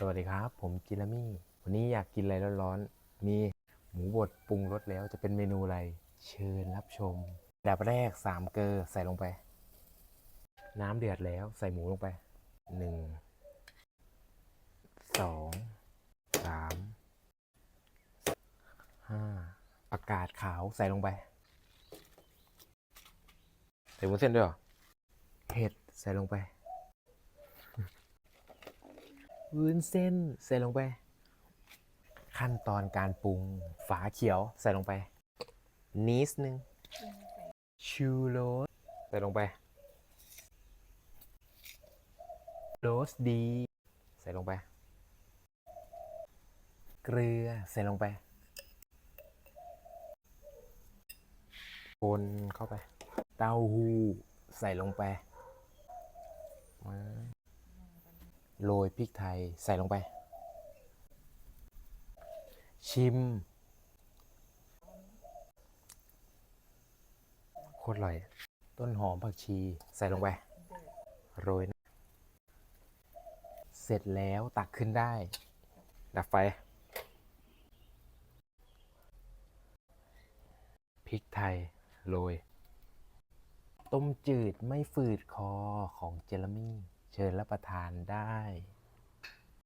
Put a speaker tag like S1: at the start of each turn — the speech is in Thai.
S1: สวัสดีครับ ผมจิรามี่ วันนี้อยากกินอะไรร้อนๆ มีหมูบดปรุงรสแล้วจะเป็นเมนูอะไร เชิญรับชมดับแรกสามเกลอใส่ลงไป น้ำเดือดแล้วใส่หมูลงไปหนึ่งสองสามห้าอากาศขาวใส่ลงไป ใส่วุ้นเส้นด้วยเหรอ เห็ดใส่ลงไป วุ้นเส้นใส่ลงไป ขั้นตอนการปรุงฝาเขียวใส่ลงไป นิดนึง ชูโรสใส่ลงไป โรสดี ใส่ลงไป เกลือใส่ลงไปคนเข้าไป เต้าหู้ใส่ลงไปมา โรยพริกไทยใส่ลงไป ชิม โคตรอร่อย ต้นหอมผักชีใส่ลงไป โรยนะเสร็จแล้วตักขึ้นได้ ดับไฟ พริกไทย โรย ต้มจืดไม่ฝืดคอของเจลมี่ เชิญรับประทานได้